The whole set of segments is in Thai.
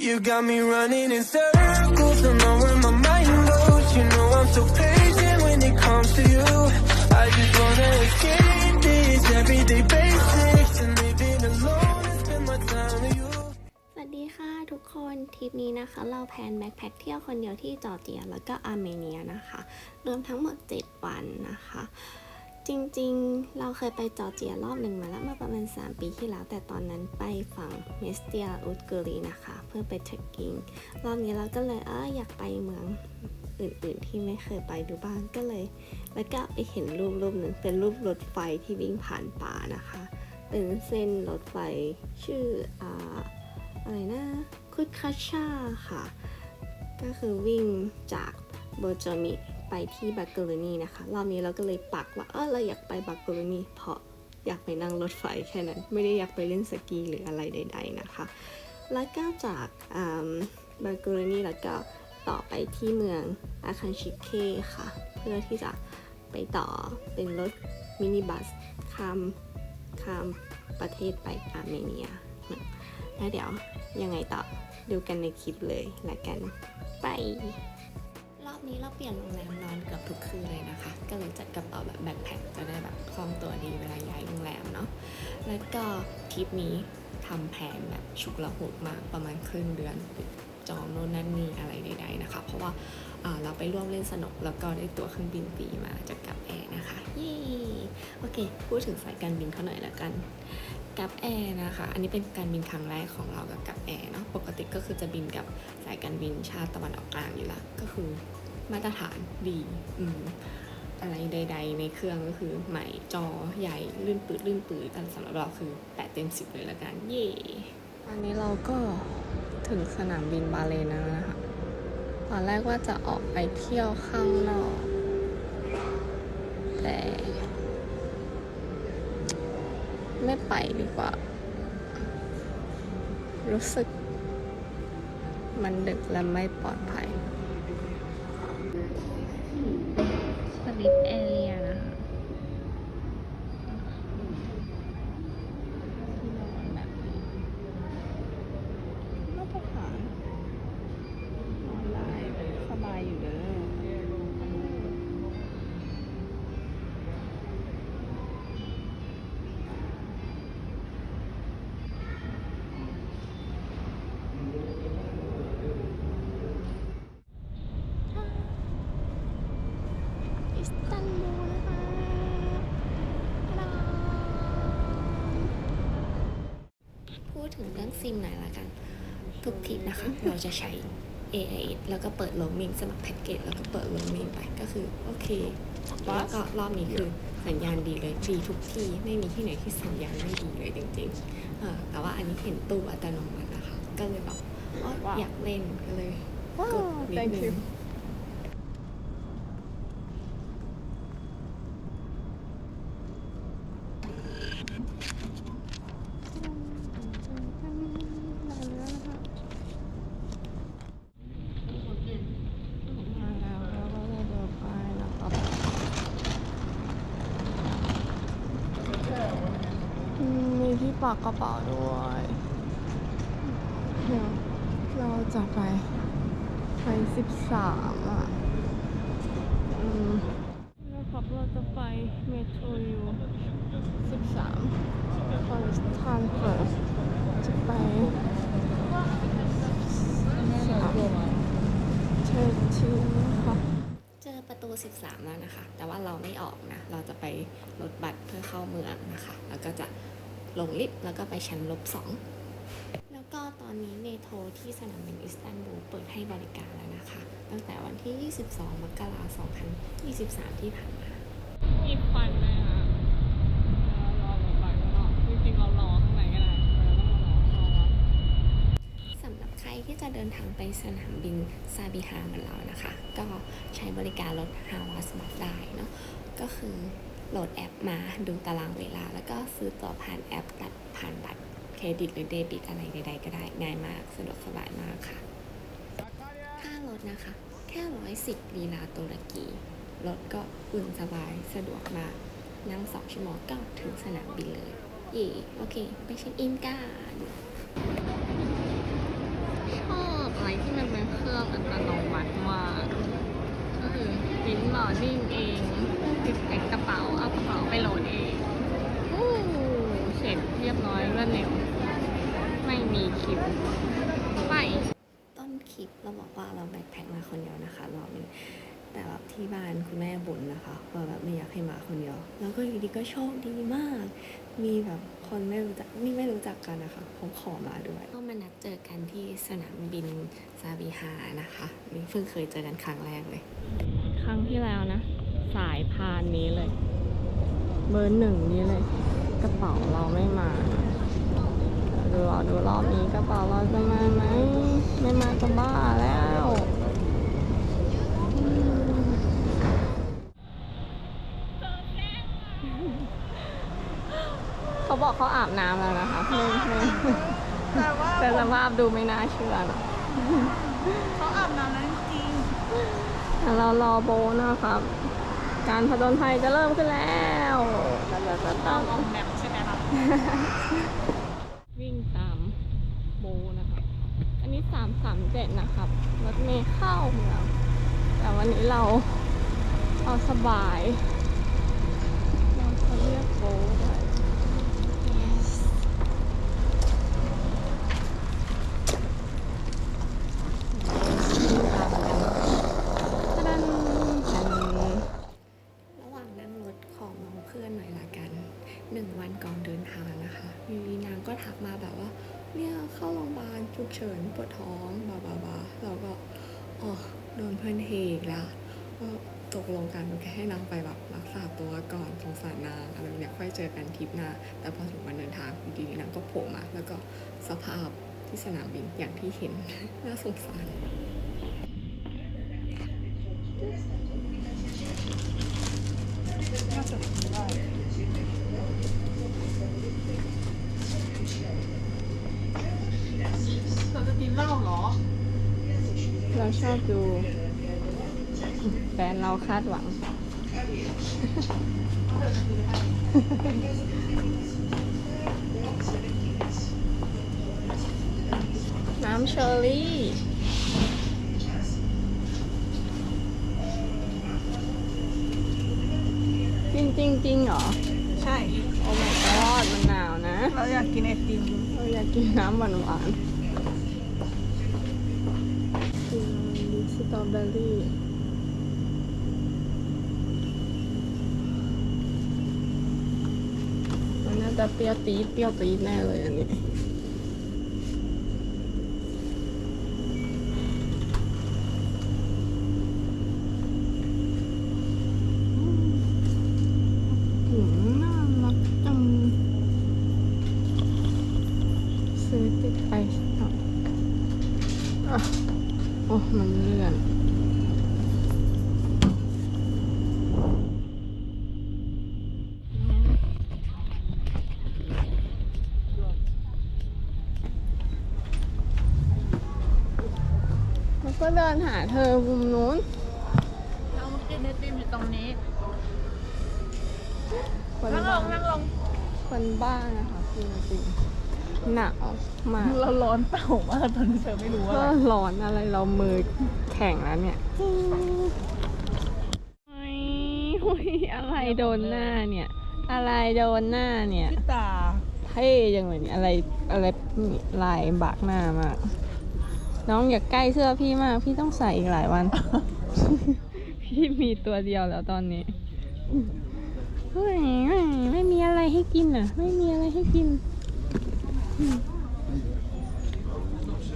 You got me running in circles, don't know where my mind goes. You know I'm so patient when it comes to you. I just wanna escape these everyday basics and leave it alone and spend my time with you. สวัสดีค่ะทุกคนทริปนี้นะคะ เราแพนแบ็คแพ็คเที่ยวคนเดียวที่จอร์เจีย แล้วก็อาร์เมเนียนะคะ รวมทั้งหมด 7 วันนะคะ จริงๆ เราเคยไปจอร์เจียรอบหนึ่งมาแล้วเมื่อประมาณ 3 ปีที่แล้ว แต่ตอนนั้นไปฝั่งเมสเตียอุตเกรีนะคะ เพื่อไปเทรคกิ้งรอบนี้เราก็เลยเอออยากไปเมืองอื่นๆ ที่ไม่เคยไปดูบ้างก็เลย แล้วก็ไปเห็นรูปรูปหนึ่งเป็นรูปรถไฟที่วิ่งผ่านป่านะคะ เป็นเส้นรถไฟชื่ออ่าอะไรนะคุดคาชาค่ะ ก็คือวิ่งจากโบจมิ ไปที่บักเกอร์นีนะคะ รอบนี้เราก็เลยปักว่าเออเราอยากไปบักเกอร์นีเพราะอยากไปนั่งรถไฟแค่นั้น ไม่ได้อยากไปเล่นสกีหรืออะไรใด ๆนะคะ แล้วก็จากบักเกอร์นีแล้วก็ต่อไปที่เมืองอาคันชิเคค่ะ เพื่อที่จะไปต่อเป็นรถมินิบัสข้ามข้ามประเทศไปอาร์เมเนีย แล้วเดี๋ยวยังไงต่อดูกันในคลิปเลยละกัน ไป อบนี้เราเปลี่ยนโรงแรมนอนเกือบทุกคืนเลยนะคะก็เลยจัดกระเป๋าแบบแบ็คแพ็คจะได้แบบคล่องตัวดีเวลาย้ายโรงแรมเนาะแล้วก็ทริปนี้ทำแผนแบบฉุกละหุกมากประมาณครึ่งเดือนจองโน่นนั่นนี่อะไรใดๆนะคะ เพราะว่าอ่าเราไปร่วมเล่นสนุกแล้วก็ได้ตั๋วเครื่องบินฟรีมาจากกับแอร์นะคะเย้โอเค พูดถึงสายการบินเขาหน่อยละกันกับแอร์นะคะ อันนี้เป็นการบินครั้งแรกของเรากับกับแอร์เนาะปกติก็คือจะบินกับสายการบินชาติตะวันออกกลางอยู่แล้วก็คือ มาตรฐานดีอืมอะไรใด ๆ ในเครื่องก็คือใหม่จอใหญ่ลื่นปืดลื่นปืดแต่สำหรับเราคือแปดเต็มสิบเลยละกัน เย่ตอนนี้เราก็ถึงสนามบินบาเลนแล้วนะคะตอนแรกว่าจะออกไปเที่ยวข้างนอก แต่ ไม่ไปดีกว่า รู้สึกมันดึกและไม่ปลอดภัยสลิปแอเรียนะคะที่นอนแบบนี้มาตรฐานนอนได้สบายอยู่เด้อ อิสตันบูลนะคะพูด ถึงเรื่องซิมหน่อยละกัน ทุกทริปนะคะ เราจะใช้ AIS แล้วก็เปิดโรมมิงสมัครแพ็กเกจแล้วก็เปิดโรมมิงไปก็คือ โอเค แล้วก็รอบนี้คือสัญญาณดีเลยดีทุกที่ไม่มีที่ไหนที่สัญญาณไม่ดีเลยจริงๆเออแต่ว่าอันนี้เห็นตู้อัตโนมัตินะคะ ก็เลยแบบอ๋ออยากเล่นก็เลยกดนิดนึง มาแล้วเราก็จะเดินไปนะครับอื มีที่ปากกระเป๋าด้วยเดี๋ยวเราจะไป ไปสิบสามอะอืมนะครับเราจะไปเมโทรยูสิบสามฟอร์สทานเฟิร์สจะไปสามเชิญชิมนะคะเจอประตู 13 แล้วนะคะ แต่ว่าเราไม่ออกนะ เราจะไปรถบัสเพื่อเข้าเมืองนะคะ แล้วก็จะ ลงลิฟต์แล้วก็ไปชั้นลบสองแล้วก็ตอนนี้เมโทรที่สนามบินอิสตันบูลเปิดให้บริการแล้วนะคะ ตั้งแต่วันที่ 22 มกราคม 2023 ที่ผ่านมา มีควันเลยค่ะรอรถไฟข้างนอกจริงๆเรารอข้างในก็ได้แต่เราต้องมารอข้างนอกว่าสำหรับใครที่จะเดินทางไปสนามบินซาบิฮาเหมือนเรานะคะ ก็ใช้บริการรถฮาวาสบัตได้เนาะก็คือ โหลดแอปมาดูตารางเวลา แล้วก็ซื้อตั๋วผ่านแอปตัดผ่านบัตรเครดิตหรือเดบิตอะไรใดๆ ก็ได้ง่ายมากสะดวกสบายมากค่ะ ค่ารถนะคะ แค่ร้อยสิบลีลาตุรกีรถก็อุ่นสบายสะดวกมากนั่งสองชั่วโมงก็ถึงสนามบินเลยเย่โอเค ไปเช็คอินกันชออร์นิ่งเองติ ดเอกกระเป๋า เอากระเป๋าไปโหลดเองอู้เสร็จเรียบร้อยรวดเร็ว ไม่มีคิวไปต้นคลิปเราบอกว่าเราแบ็คแพ็คมาคนเดียวนะคะรอบนี้แต่แบบที่บ้านคุณแม่บ่นนะคะว่าแบบไม่อยากให้มาคนเดียว แล้วก็อยู่ดีก็โชคดีมาก มีแบบคนไม่รู้จักนี่ไม่รู้จักกันนะคะเขาขอมาด้วยก็มานัดเจอกันที่สนามบินซาบีฮานะคะนี่เพิ่งเคยเจอกันครั้งแรกเลยค รั้งที่แล้วนะ สายพานนี้เลย เบอร์หนึ่งนี้เลย กระเป๋าเราไม่มาดูรอดูรอบนี้กระเป๋าเราจะมาไหมไม่มาก็บ้าแล้วเขาบอกเขาอาบน้ำแล้วนะคะไม่มแต่ว่าแต่สภาพดูไม่น่าเชื่อนะเขาอาบน้ำแล้วจริง เรารอโบนะครับ การผจญภัยจะเริ่มขึ้นแล้วตะตะๆตะออกแบบใช่ไหมคะวิ่งตามโบนะครับ อันนี้สามสามเจ็ดนะครับ รถเมล์เข้าเมืองแต่วันนี้เราเอาสบาย เราจะเรียกโบด้วย ตะดันตัน ระหว่างนั่งรถของน้องเพื่อนหน่อยละกันหนึ่งวันก่อนเดินทางนะคะอยู่ดีนางก็ทักมาแบบว่า เนี่ยเข้าโรงพยาบาลฉุกเฉินป วดท้องบาบาบาเราก็อ๋อโดนเพื่อนเทอีกแล้วก็ตกลงกันแค่ให้นางไปแบบรักษาตัวก่อนสงสารนางอะไรแบบเนี้ยค่อยเจอกันทริปหน้า แต่พอถึงวันเดินทางดีๆนางก็โผล่มาแล้วก็สภาพที่สนามบินอย่างที่เห็นน่าสงสาร เราชอบดู แฟนเราคาดหวัง น้ำเชอร์รี่จริงจริงจริงเหรอ ใช่ โอ้ my god มันหนาวนะ เราอยากกินไอติม เราอยากกินน้ำหวานหวานกิ ตรอเบอรี่มันน่าจะเปรี้ยวตีเปรี้ยวตีแน่เลยอันนี้ อืมน่ารักจัง ซื้อติดไปหน่อยอะโอ้ มันเลื่อน แล้วก็เดินหาเธอมุมนู้นเรามากินไอติมอยู่ตรงนี้คนนั่งลบ้างนั่งลงคนบ้านะคะจริงๆหนาวมากเราร้อนเต่ามากตอนนี้เธอไม่รู้ว่าก็ร้อนอะไรเรามือแข็งแล้วเนี่ยโอ้ยโอ้ยอะไรโดนหน้าเนี่ย อะไรโดนหน้าเนี่ย พี่ตาเท่จังเลยเนี่ยอะไรอะไรลายบากหน้ามาก น้องอย่าใกล้เสื้อพี่มาก พี่ต้องใส่อีกหลายวัน พี่มีตัวเดียวแล้วตอนนี้เฮ้ยไม่ไม่มีอะไรให้กินอะ ไม่มีอะไรให้กิน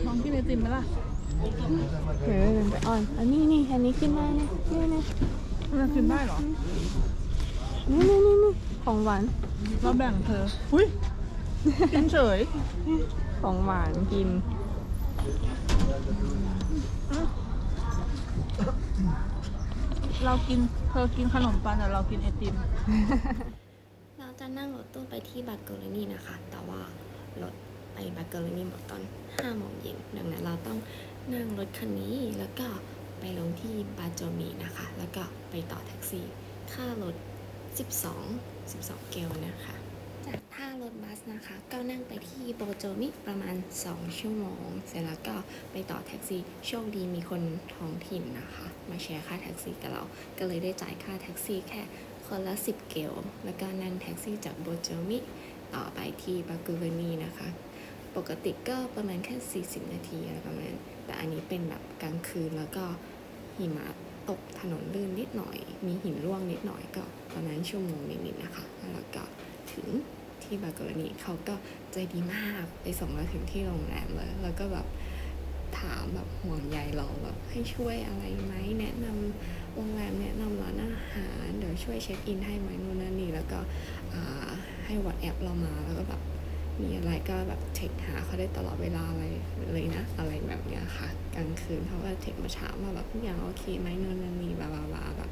น้องกินไอติมไหมล่ะเออเดินไปอ้อนอันนี้นี่อันนี้ขึ้นมาเนี่ยนี่นี่มันกินได้เหรอนี่นี่นี่นี่ของหวานเราแบ่งเธออุ้ยกินเฉย ของหวานกิน เรากินเธอกินขนมปังแต่เรากินไอติม เราจะนั่งรถตู้ไปที่บัตเกอร์นี่นะคะ แต่ว่ารถไปบัตเกอร์นี่หมดตอน5โมงเย็นดังนั้นเราต้องนั่งรถคันนี้แล้วก็ไปลงที่บาโจมีนะคะ แล้วก็ไปต่อแท็กซี่ ค่ารถ 12 12 เกลนะคะ จากท่ารถบัสนะคะ ก็นั่งไปที่โบโจมิประมาณ 2 ชั่วโมง เสร็จแล้วก็ไปต่อแท็กซี่โชคดีมีคนท้องถิ่นนะคะ มาแชร์ค่าแท็กซี่กับเรา ก็เลยได้จ่ายค่าแท็กซี่แค่คนละ 10 เกลแล้วก็นั่งแท็กซี่จากโบโจมิต่อไปที่บากูเวนีนะคะ ปกติก็ประมาณแค่ 40 นาทีอะไรประมาณแต่อันนี้เป็นแบบกลางคืนแล้วก็หิมะตกถนนลื่นนิดหน่อย มีหินร่วงนิดหน่อยก็ประมาณชั่วโมงนิดๆนะคะ แล้วก็ ถึงที่บากร์นี่เขาก็ใจดีมากไปส่งเราถึงที่โรงแรมเลยแล้วก็แบบถามแบบห่วงใยเราแบบให้ช่วยอะไรไหมแนะนำโรงแรมแนะนำร้านอาหารเดี๋ยวช่วยเช็คอินให้ไหมนู่นนั่นนี่แล้วก็ให้วอทแอปเรามาแล้วก็แบบมีอะไรก็แบบเช็คหาเขาได้ตลอดเวลาเลยเลยนะ อะไรแบบเนี้ยค่ะกลางคืนเขาก็เช็คมาถามว่าแบบทุกอย่างโอเคไหมนู่นนั่นนี่บลาบลาบาแบบ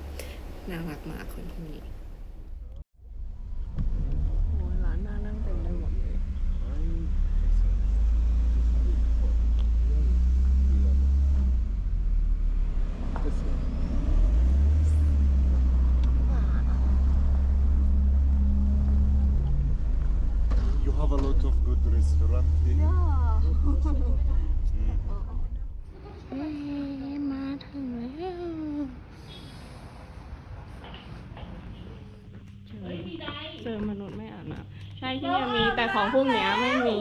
น่ารักมากคนที่นี่โอ้ยร้านน่านั่งเต็มไปหมดเลย You have a lot of good restaurant here. เอ๊ะมาถึงแล้วเจอมนุษย์ไม่อาบน้ำใช่ที่เนี่ยมีแต่ ของพวกเนี้ยไม่มี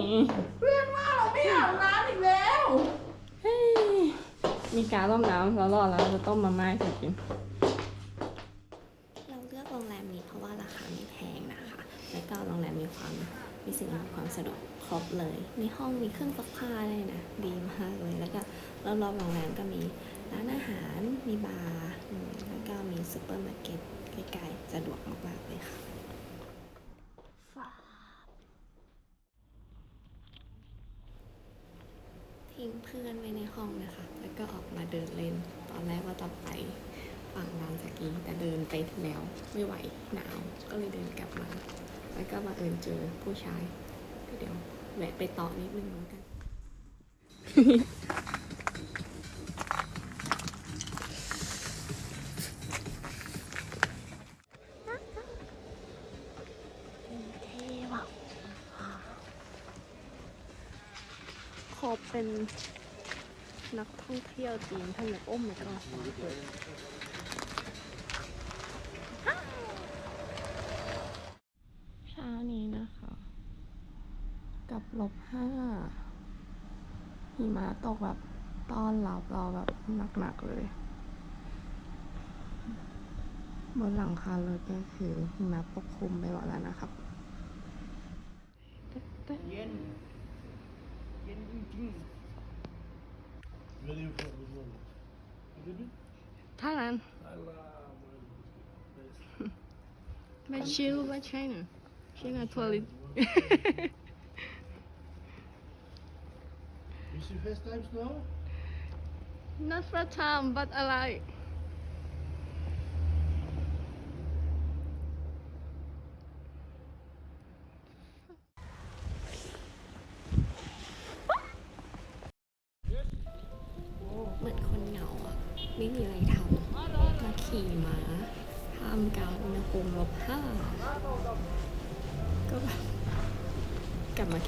เพื่อนว่าเราไม่อาบน้ำอีกแล้วมีการต้มน้ำแล้วรอดแล้วจะต้มมาม่าให้เธอกิน เราเลือกโรงแรมนี้เพราะว่าราคาไม่แพงนะคะ แล้วก็โรงแรมมีความมีสิ่งอำนวยความสะดวกครบเลย มีห้องมีเครื่องซักผ้าเลยนะ ดีมากเลย แล้วก็รอบๆโรงแรมก็มีร้านอาหาร มีบาร์อืมแล้วก็มีซูเปอร์มาร์เก็ตใกล้ๆ สะดวกมากๆเลยค่ะ ทิ้งเพื่อนไว้ใน ห้องนะคะ แล้วก็ออกมาเดินเล่น ตอนแรกว่าจะไปฝั่งลานสกีแต่เดินไปแล้วไม่ไหวหนาว ก็เลยเดินกลับมา แล้วก็มาเอิญเจอผู้ชายก็เดี๋ยวแวะไปต่อนิดนึงแล้วกัน ขอเป็น นักท่องเที่ยวจีนท่านแบบโอ้มก็เช้านี้นะคะ กับลบห้าหิมะตกแบบต้อนรับเราแบบหนักๆเลย บนหลังคารถก็คือหิมะปกคลุมไปหมดแล้วนะครับ ไม่ชิลไม่ใช่นะใช่นะทัวริส You see first times now? not first time but I like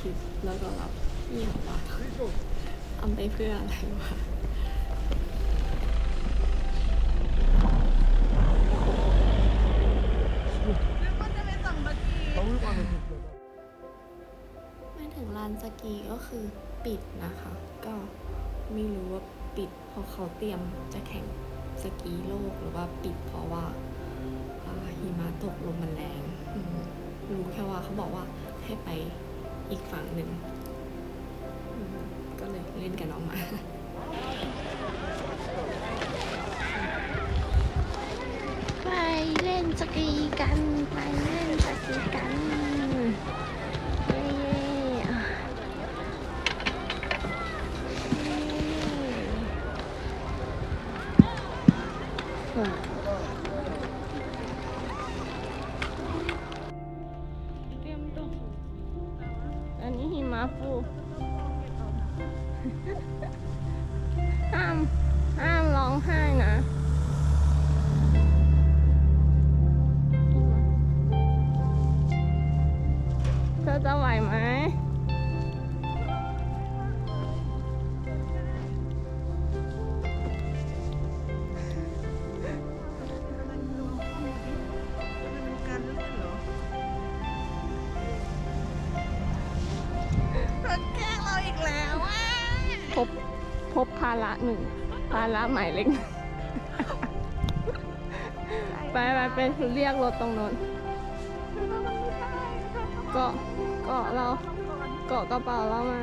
ลับมาคิดแล้วก็แบบเหงาวะทำไปเพื่ออะไรวะมาถึงลานสกีก็คือปิดนะคะ ก็ไม่รู้ว่าปิดเพราะเขาเตรียมจะแข่งสกีโลกหรือว่าปิดเพราะว่าหิมะตกลมมันแรงรู้แค่ว่าเขาบอกว่าให้ไป อีกฝั่งหนึ่งก็เลยเล่นกับน้องหมาไปเล่นสกีกันไปเล่นสกีกันเย้เย้อะเย้ พบภาระหนึ่งภาระหมายเล็กไปไปไปเรียกรถตรงโน้นเกาะเกาะเราเกาะกระเป๋าเรามา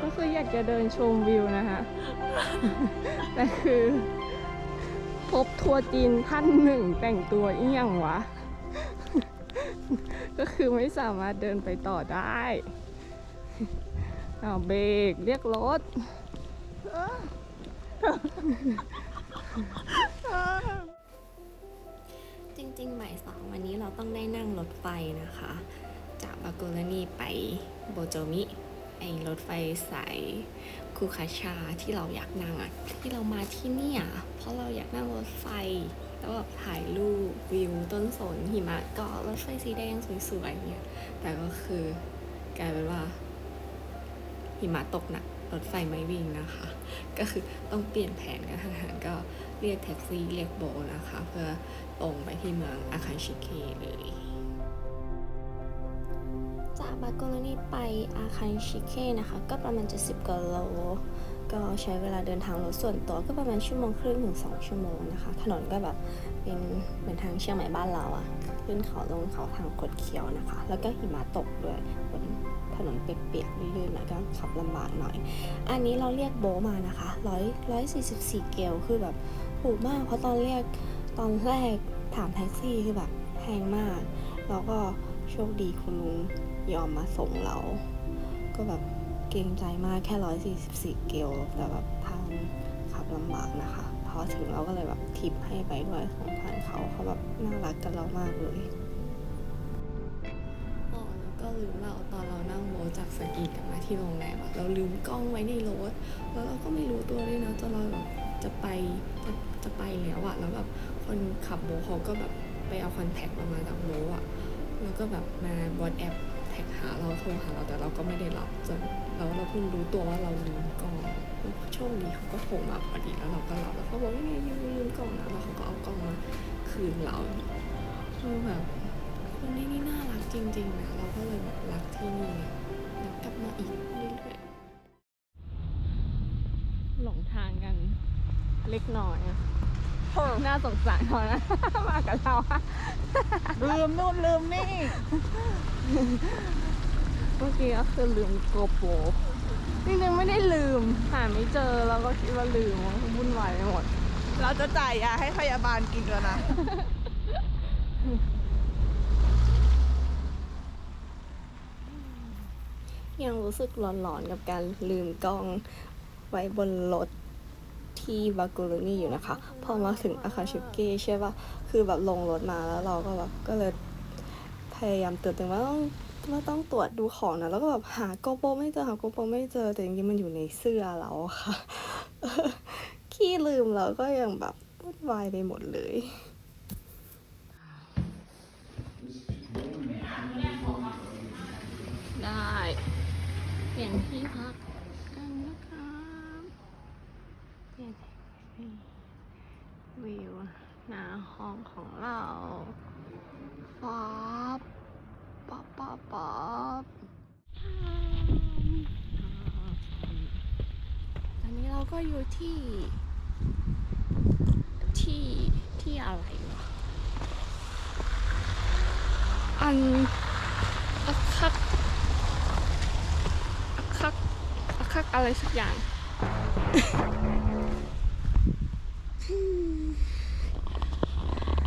ก็คืออยากจะเดินชมวิวนะคะแต่คือ พบทัวร์จีนท่านหนึ่งแต่งตัวอีหยังวะ ก็คือไม่สามารถเดินไปต่อได้ อาเบรกเรียกรถ จริงๆบ่ายสองวันนี้เราต้องได้นั่งรถไฟนะคะ จากบาโกลานีไปโบโจมิไอรถไฟสายคูคาชาที่เราอยากนั่งอะที่เรามาที่เนี่ยเพราะเราอยากนั่งรถไฟ แล้วแบบถ่ายรูปวิวต้นสนหิมะเกาะรถไฟสีแดงสวยๆเนี่ยแต่ก็คือกลายเป็นว่า หิมะตกหนักรถไฟไม่วิ่งนะคะ ก็คือต้องเปลี่ยนแผนกันทันหันก็เรียกแท็กซี่เรียกโบนะคะ เพื่อตรงไปที่เมืองอาคันชิเคเลยจากบาโกโลนี่ไปอาคันชิเคนะคะ ก็ประมาณ 70กว่าโลก็ใช้เวลาเดินทางรถส่วนตัวก็ประมาณชั่วโมงครึ่งถึง2ชั่วโมงนะคะ ถนนก็แบบเป็นเหมือนทางเชียงใหม่บ้านเราอะขึ้นเขาลงเขาทางกดเขียวนะคะ แล้วก็หิมะตกด้วยบน ถนนเปียกๆลื่นๆหน่อยก็ขับลำบากหน่อย อันนี้เราเรียกโบมานะคะร้อยร้อยสี่สิบสี่เกลคือแบบถูกมาก เพราะตอนเรียกตอนแรกถามแท็กซี่คือแบบแพงมาก แล้วก็โชคดีคุณลุงยอมมาส่งเรา ก็แบบเกรงใจมากแค่ร้อยสี่สิบสี่เกลแต่แบบทางขับลำบากนะคะ พอถึงเราก็เลยแบบทิปให้ไปด้วยของทางเขาเขาแบบน่ารักกับเรามากเลย แล้วก็ลืมเราตอนเรานั่งโบจากสกีกลับมาที่โรงแรมอะเราลืมกล้องไว้ในรถแล้วเราก็ไม่รู้ตัวด้วยนะจนเราแบบจะไปจะจะไปแล้วอะแล้วแบบคนขับโบเขาก็แบบไปเอาคอนแทคเรามาจากโบอะแล้วก็แบบมาวอทแอปแท็กหาเราโทรหาเราแต่เราก็ไม่ได้รับจนแล้วเราเพิ่งรู้ตัวว่าเราลืมกล้องโชคดีเขาก็โทรมาพอดีแล้วเราก็รับแล้วเขาบอกว่าไงยูลืมกล้องนะแล้วเขาก็เอากล้องมาคืนเราคือแบบ คนนี้นี่น่ารักจริงๆนะเราก็เลยแบบรักที่นี่แล้วกลับมาอีกเรื่อยๆหลงทางกันเล็กน้อยอะน่าสงสารเขานะ มากับเราอะลืมนู่นลืมนี่เมื่อกี้ก็คือลืมโกโปรจริงๆไม่ได้ลืม หาไม่เจอแล้วก็คิดว่าลืมวุ่นวายไปหมด เราจะจ่ายยาให้พยาบาลกินแล้วนะ ยังรู้สึกหลอนๆกับการลืมกล้องไว้บนรถที่บากูรุนี่อยู่นะคะ พอมาถึงอาคาชิเกะใช่ปะคือแบบลงรถมาแล้วเราก็แบบก็เลยพยายามเตือนตัวเองว่าต้องว่าต้องตรวจดูของนะ แล้วก็แบบหาโกโปไม่เจอหาโกโปไม่เจอแต่จริงๆมันอยู่ในเสื้อเราค่ะขี้ลืมเราก็ยังแบบวุ่นวายไปหมดเลย ได้ เปลี่ยนที่พักกันนะครับเปลี่ยนวิวหน้าห้องของเราป๊อปป๊อปป๊อปป๊อปตอนนี้เราก็อยู่ที่ที่ที่อะไรวะอันอักคัคัก คักอะไรสักอย่าง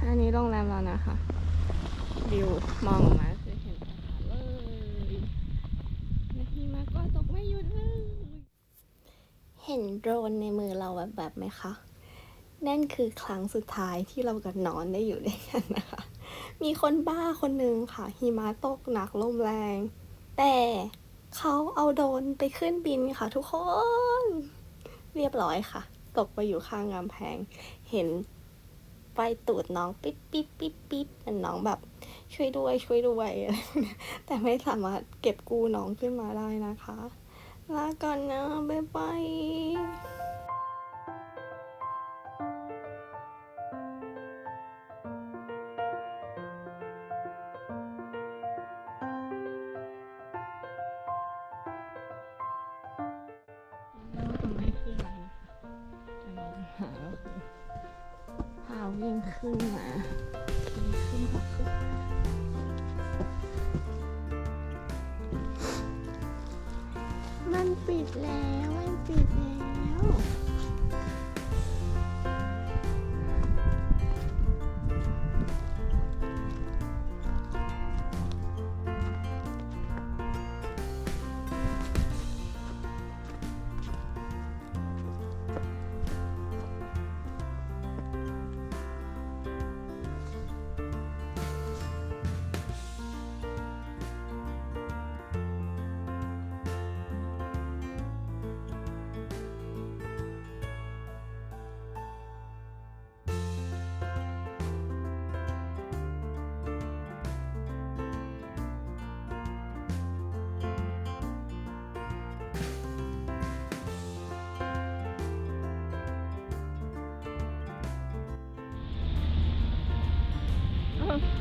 อันนี้โรงแรมเรานะคะ วิวมองออกมาคือเห็นภูเขาเลยนาทีมาก็ตกไม่หยุดเลย เห็นโดรนในมือเราแบบแบบไหมคะ นั่นคือครั้งสุดท้ายที่เรากับนอนได้อยู่ด้วยกันนะคะ มีคนบ้าคนหนึ่งค่ะหิมะตกหนักลมแรง แต่ เขาเอาโดนไปขึ้นบินค่ะทุกคน เรียบร้อยค่ะ ตกไปอยู่ข้างกำแพง เห็นไฟตูดน้องปิ๊บปิ๊บปิ๊บปิ๊บแต่น้องแบบช่วยด้วยช่วยด้วยอะไรแบบนี้ยแต่ไม่สามารถเก็บกู้น้องขึ้นมาได้นะคะ ลาก่อนนะ บ๊ายบาย งขึ้นมาวิ่งขึ้นมาขึ้นมันปิดแล้ว มันปิดแล้ว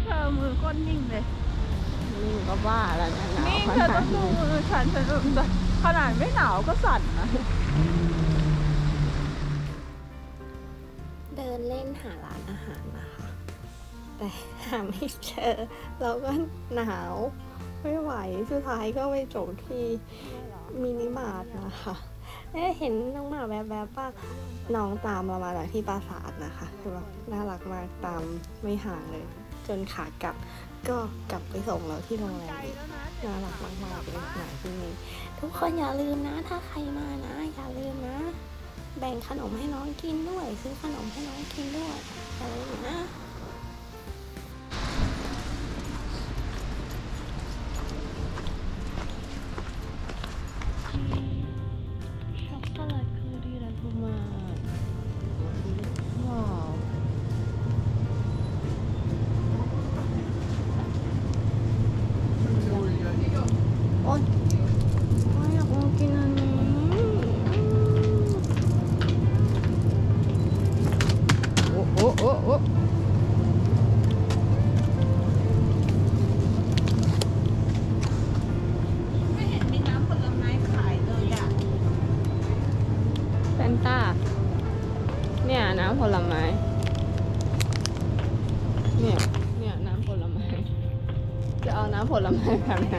เออเธอมือก้นนิ่งเลย นี่ก็บ้าแล้วนะหนาวนิ่งขเธอนาต้อดงดูนี้มือฉันฉันแบบขนาดไม่หนาวก็สั่นนะ เดินเล่นหาร้านอาหารนะคะ แต่หาไม่เจอเราก็หนาวไม่ไหวสุดท้ายก็ไปจบที่มินิมาร์ทนะคะเอ๊ะเห็นน้องหมาแบบแบบว่าน้องตามเรามาจากที่ปราสาทนะคะคือแบบน่ารักมากตามไม่ห่างเลย จนขากลับก็กลับไปส่งเราที่โรงแรมน่ารักมากๆเลยหนาที่นี่ทุกคนอย่าลืมนะ ถ้าใครมานะ อย่าลืมนะ แบ่งขนมให้น้องกินด้วย ซื้อขนมให้น้องกินด้วยอย่าลืมนะ ไม่เห็นมีน้ำผลไม้ขายเลยอะ แฟนต้าเนี่ยน้ำผลไม้ เนี่ย เนี่ยน้ำผลไม้ จะเอาน้ำผลไม้แบบไหน